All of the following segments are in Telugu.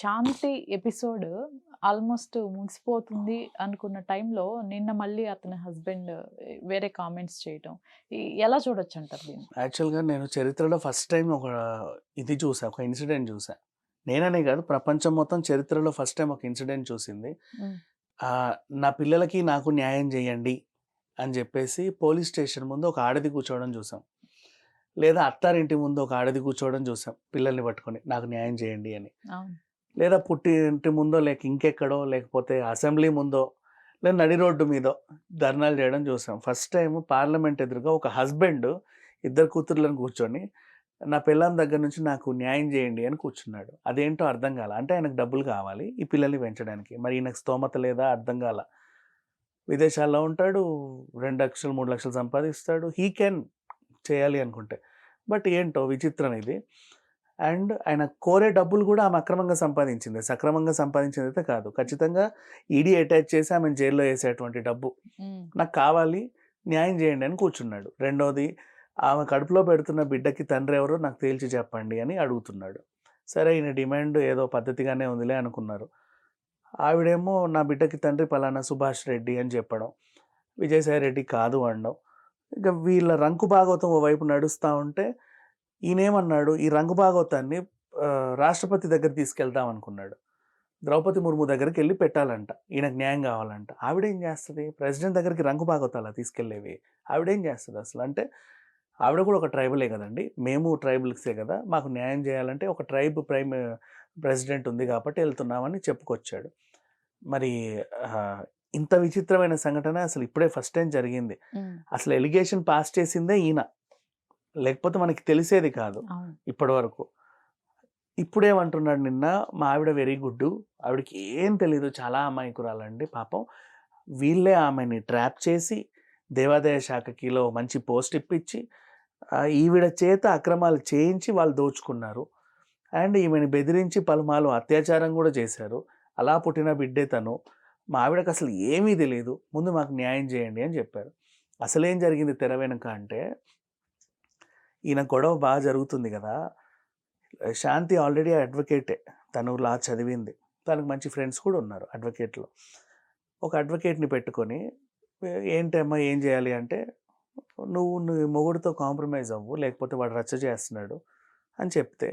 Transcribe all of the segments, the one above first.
శాంతి ఎపిసోడ్ ఆల్మోస్ట్ ముగిసిపోతుంది అనుకున్న టైంలో నిన్న మళ్ళీ అతని హస్బెండ్ వేరే కామెంట్స్ చేయటం. ఎలా చూడొచ్చు అంటారు దీన్ని? యాక్చువల్గా నేను చరిత్రలో ఫస్ట్ టైం ఒక ఇది చూసా ఒక ఇన్సిడెంట్ చూసా. నేననే కాదు ప్రపంచం మొత్తం చరిత్రలో ఫస్ట్ టైం ఒక ఇన్సిడెంట్ చూసింది. నా పిల్లలకి నాకు న్యాయం చేయండి అని చెప్పేసి పోలీస్ స్టేషన్ ముందు ఒక ఆడది కూర్చోవడం చూసాం. లేదా అత్తారింటి ముందు ఒక ఆడది కూర్చోవడం చూసాం పిల్లల్ని పట్టుకొని నాకు న్యాయం చేయండి అని. లేదా పుట్టి ఇంటి ముందో లేక ఇంకెక్కడో లేకపోతే అసెంబ్లీ ముందో లేదా నడి రోడ్డు మీదో ధర్నాలు చేయడం చూసాం. ఫస్ట్ టైం పార్లమెంట్ ఎదురుగా ఒక హస్బెండ్ ఇద్దరు కూతుర్లను కూర్చొని నా పిల్లం దగ్గర నుంచి నాకు న్యాయం చేయండి అని కూర్చున్నాడు. అదేంటో అర్థం కాల. అంటే ఆయనకు డబ్బులు కావాలి ఈ పిల్లల్ని పెంచడానికి. మరి ఈయనకు స్తోమత లేదా అర్థం కాల. విదేశాల్లో ఉంటాడు రెండు లక్షలు మూడు లక్షలు సంపాదిస్తాడు. హీ కెన్ చేయాలి అనుకుంటే. బట్ ఏంటో విచిత్రం ఇది. అండ్ ఆయన కోరే డబ్బులు కూడా ఆమె అక్రమంగా సంపాదించింది. సక్రమంగా సంపాదించింది అయితే కాదు. ఖచ్చితంగా ఈడీ అటాచ్ చేసి ఆమె జైల్లో వేసేటువంటి డబ్బు. నాకు కావాలి న్యాయం చేయండి అని కూర్చున్నాడు. రెండోది ఆమె కడుపులో పెడుతున్న బిడ్డకి తండ్రి ఎవరో నాకు తేల్చి చెప్పండి అని అడుగుతున్నాడు. సరే ఈయన డిమాండ్ ఏదో పద్ధతిగానే ఉందిలే అనుకున్నారు. ఆవిడేమో నా బిడ్డకి తండ్రి పలానా సుభాష్ రెడ్డి అని చెప్పడం విజయసాయి రెడ్డి కాదు అనడం. ఇక వీళ్ళ రంకు భాగవతం ఓవైపు నడుస్తూ ఉంటే ఈయనేమన్నాడు ఈ రంగు భాగవతాన్ని రాష్ట్రపతి దగ్గర తీసుకెళ్దాం అనుకున్నాడు ద్రౌపది ముర్ము దగ్గరికి వెళ్ళి పెట్టాలంట. ఈయనకు న్యాయం కావాలంట. ఆవిడేం చేస్తుంది? ప్రెసిడెంట్ దగ్గరికి రంగు భాగవతాలా తీసుకెళ్ళేవి. ఆవిడేం చేస్తుంది అసలు? అంటే ఆవిడ కూడా ఒక ట్రైబలే కదండి. మేము ట్రైబల్సే కదా. మాకు న్యాయం చేయాలంటే ఒక ట్రైబ్ ప్రైమ్ ప్రెసిడెంట్ ఉంది కాబట్టి వెళ్తున్నామని చెప్పుకొచ్చాడు. మరి ఇంత విచిత్రమైన సంఘటన అసలు ఇప్పుడే ఫస్ట్ టైం జరిగింది. అసలు ఎలిగేషన్ పాస్ చేసిందే ఈయన. లేకపోతే మనకి తెలిసేది కాదు ఇప్పటి వరకు. ఇప్పుడేమంటున్నాడు నిన్న మా ఆవిడ వెరీ గుడ్ ఆవిడకి ఏం తెలీదు చాలా అమాయకురాలండి పాపం. వీళ్ళే ఆమెని ట్రాప్ చేసి దేవాదాయ శాఖకిలో మంచి పోస్ట్ ఇప్పించి ఈవిడ చేత అక్రమాలు చేయించి వాళ్ళు దోచుకున్నారు. అండ్ ఈమెని బెదిరించి పలుమార్లు అత్యాచారం కూడా చేశారు. అలా పుట్టిన బిడ్డే తను. మా ఆవిడకి అసలు ఏమీ తెలియదు ముందు మాకు న్యాయం చేయండి అని చెప్పారు. అసలేం జరిగింది తెర వెనుక అంటే ఈయన గొడవ బాగా జరుగుతుంది కదా! శాంతి ఆల్రెడీ అడ్వకేటే. తను లా చదివింది. తనకు మంచి ఫ్రెండ్స్ కూడా ఉన్నారు అడ్వకేట్లో. ఒక అడ్వకేట్ని పెట్టుకొని "ఏ- ఏంటమ్మా ఏం చేయాలి? అంటే నువ్వు నీ మొగుడితో కాంప్రమైజ్ అవ్వు లేకపోతే వాడు రచ్చ చేస్తున్నాడు అని చెప్తే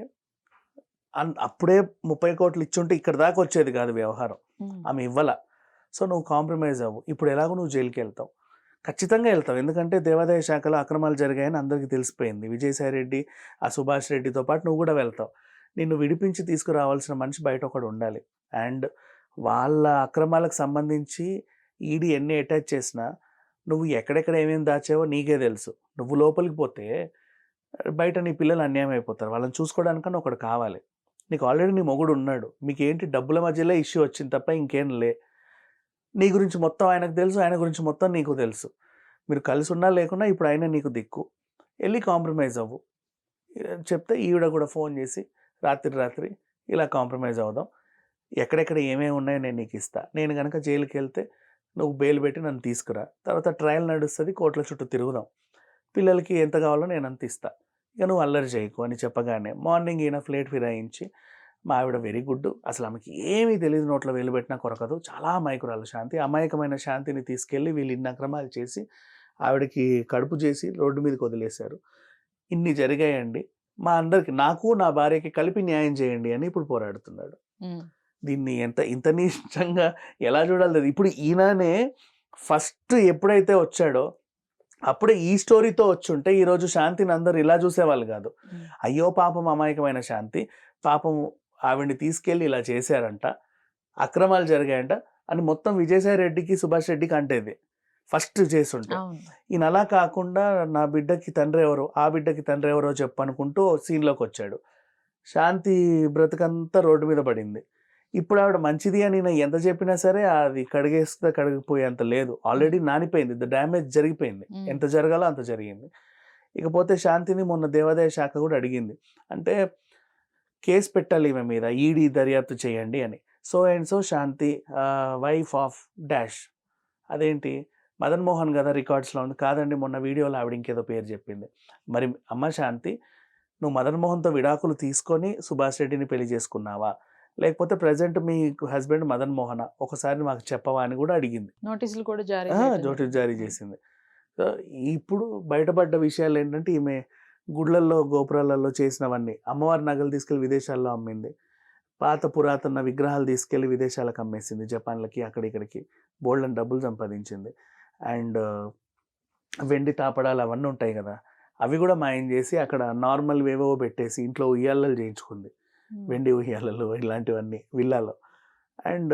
అన్- అప్పుడే ముప్పై కోట్లు ఇచ్చుంటే ఇక్కడ దాకా వచ్చేది కాదు వ్యవహారం. ఆమె ఇవ్వాల. సో నువ్వు కాంప్రమైజ్ అవ్వు. ఇప్పుడు ఎలాగో నువ్వు జైలుకి వెళ్తావు ఖచ్చితంగా వెళ్తావు ఎందుకంటే దేవాదాయ శాఖలో అక్రమాలు జరిగాయని అందరికీ తెలిసిపోయింది. విజయసాయి రెడ్డి ఆ సుభాష్ రెడ్డితో పాటు నువ్వు కూడా వెళ్తావు. నిన్ను విడిపించి తీసుకురావాల్సిన మనిషి బయట ఒకడు ఉండాలి. అండ్ వాళ్ళ అక్రమాలకు సంబంధించి ఈడీ ఎన్ని అటాచ్ చేసినా నువ్వు ఎక్కడెక్కడ ఏమేమి దాచావో నీకే తెలుసు. నువ్వు లోపలికి పోతే బయట నీ పిల్లలు అన్యాయం అయిపోతారు. వాళ్ళని చూసుకోవడానికన్నా ఒకడు కావాలి. నీకు ఆల్రెడీ నీ మొగుడు ఉన్నాడు. మీకు ఏంటి డబ్బుల మధ్యలో ఇష్యూ వచ్చింది తప్ప ఇంకేం లే నీ గురించి మొత్తం ఆయనకు తెలుసు ఆయన గురించి మొత్తం నీకు తెలుసు. మీరు కలిసి ఉన్నా లేకున్నా ఇప్పుడు ఆయన నీకు దిక్కు. వెళ్ళి కాంప్రమైజ్ అవ్వు. చెప్తే ఈవిడ కూడా ఫోన్ చేసి రాత్రి రాత్రి ఇలా కాంప్రమైజ్ అవుదాం. ఎక్కడెక్కడ ఏమేమి ఉన్నాయో నేను నీకు ఇస్తా. నేను కనుక జైలుకి వెళ్తే నువ్వు బెయిల్ పెట్టి నన్ను తీసుకురా. తర్వాత ట్రయల్ నడుస్తుంది కోట్ల చుట్టూ తిరుగుదాం. పిల్లలకి ఎంత కావాలో నేను అంత ఇస్తా. ఇక నువ్వు అల్లరి చేయకు అని చెప్పగానే మార్నింగ్ ఈయన ఫ్లేట్ ఫిరాయించి మా ఆవిడ వెరీ గుడ్ అసలు ఆమెకి ఏమీ తెలియదు నోట్లో వేలు పెట్టినా కొరకదు. చాలా అమాయకురాలు శాంతి. అమాయకమైన శాంతిని తీసుకెళ్ళి వీళ్ళు ఇన్ని అక్రమాలు చేసి ఆవిడకి కడుపు చేసి రోడ్డు మీదకి వదిలేశారు. ఇన్ని జరిగాయండి. మా అందరికి నాకు నా భార్యకి కలిపి న్యాయం చేయండి అని ఇప్పుడు పోరాడుతున్నాడు. దీన్ని ఎంత ఇంత నిష్టంగా ఎలా చూడాలి. ఇప్పుడు ఈయననే ఫస్ట్ ఎప్పుడైతే వచ్చాడో అప్పుడే ఈ స్టోరీతో వచ్చుంటే ఈరోజు శాంతిని అందరు ఇలా చూసేవాళ్ళు కాదు. అయ్యో పాపం అమాయకమైన శాంతి. పాపం ఆవిడ్ని తీసుకెళ్ళి ఇలా చేశారంట. అక్రమాలు జరిగాయంట. అని మొత్తం విజయసాయి రెడ్డికి సుభాష్ రెడ్డికి అంటేది ఫస్ట్ అవును. ఈయన అలా కాకుండా నా బిడ్డకి తండ్రి ఎవరో ఆ బిడ్డకి తండ్రి ఎవరో చెప్పనుకుంటూ సీన్లోకి వచ్చాడు. శాంతి బ్రతుకంతా రోడ్డు మీద పడింది. ఇప్పుడు ఆవిడ మంచిది అని నేను ఎంత చెప్పినా సరే అది కడిగేస్తే కడిగిపోయేంత లేదు. ఆల్రెడీ నానిపోయింది. ద డ్యామేజ్ జరిగిపోయింది. ఎంత జరగాలో అంత జరిగింది. ఇకపోతే శాంతిని మొన్న దేవాదాయ శాఖ కూడా అడిగింది. అంటే కేసు పెట్టాలి ఈమె మీద ఈడీ దర్యాప్తు చేయండి అని. So and so Shanti wife of dash అదేంటి? మదన్ మోహన్ కదా రికార్డ్స్లో ఉంది. కాదండి మొన్న వీడియోలో ఆవిడ ఇంకేదో పేరు చెప్పింది. మరి అమ్మ శాంతి నువ్వు మదన్ మోహన్తో విడాకులు తీసుకొని సుభాష్ రెడ్డిని పెళ్ళి చేసుకున్నావా? లేకపోతే ప్రజెంట్ మీ హస్బెండ్ మదన్ మోహన? ఒకసారి మాకు చెప్పవా అని కూడా అడిగింది. నోటీసులు కూడా జారీ నోటీస్ జారీ. చేసింది. సో ఇప్పుడు బయటపడ్డ విషయాలు ఏంటంటే ఈమె గుడ్లల్లో గోపురాలలో చేసినవన్నీ. అమ్మవారి నగలు తీసుకెళ్ళి విదేశాల్లో అమ్మింది. పాత పురాతన విగ్రహాలు తీసుకెళ్ళి విదేశాలకు అమ్మేసింది జపాన్లకి అక్కడ ఇక్కడికి. బోల్డ్ డబ్బులు సంపాదించింది. అండ్ వెండి తాపడాలు అవన్నీ ఉంటాయి కదా. అవి కూడా మాయం చేసి అక్కడ నార్మల్ వేవో పెట్టేసి ఇంట్లో ఉయ్యాలలు చేయించుకుంది. వెండి ఉయ్యాలలు ఇలాంటివన్నీ విల్లాలో. అండ్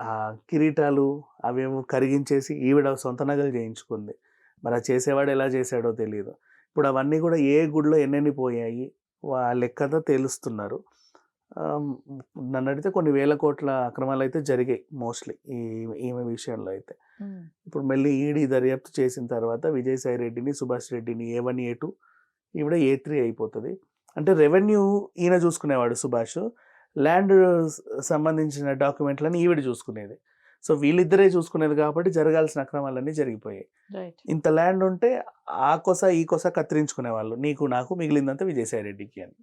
ఆ కిరీటాలు అవేమో కరిగించేసి ఈవిడ సొంత నగలు చేయించుకుంది. మరి ఆ చేసేవాడు ఎలా చేశాడో తెలియదు ఇప్పుడు అవన్నీ కూడా ఏ గుడిలో ఎన్నెన్ని పోయాయి వా లెక్కతో తేలుస్తున్నారు. నన్ను అడిగితే కొన్ని వేల కోట్ల అక్రమాలు అయితే జరిగాయి మోస్ట్లీ ఈ ఈమె విషయంలో అయితే. ఇప్పుడు మళ్ళీ ఈడీ దర్యాప్తు చేసిన తర్వాత విజయసాయి రెడ్డిని సుభాష్ రెడ్డిని ఏ వన్ ఏ టూ ఈవిడ ఏ త్రీ అయిపోతుంది. అంటే రెవెన్యూ ఈయన చూసుకునేవాడు సుభాష్. ల్యాండ్ సంబంధించిన డాక్యుమెంట్లని ఈవిడ చూసుకునేది. సో వీళ్ళిద్దరే చూసుకునేది కాబట్టి జరగాల్సిన అక్రమాలన్నీ జరిగిపోయాయి. ఇంత ల్యాండ్ ఉంటే ఆ కొస ఈ కొస కత్తిరించుకునే వాళ్ళు నీకు నాకు మిగిలిందంతా విజయసాయి రెడ్డికి అని.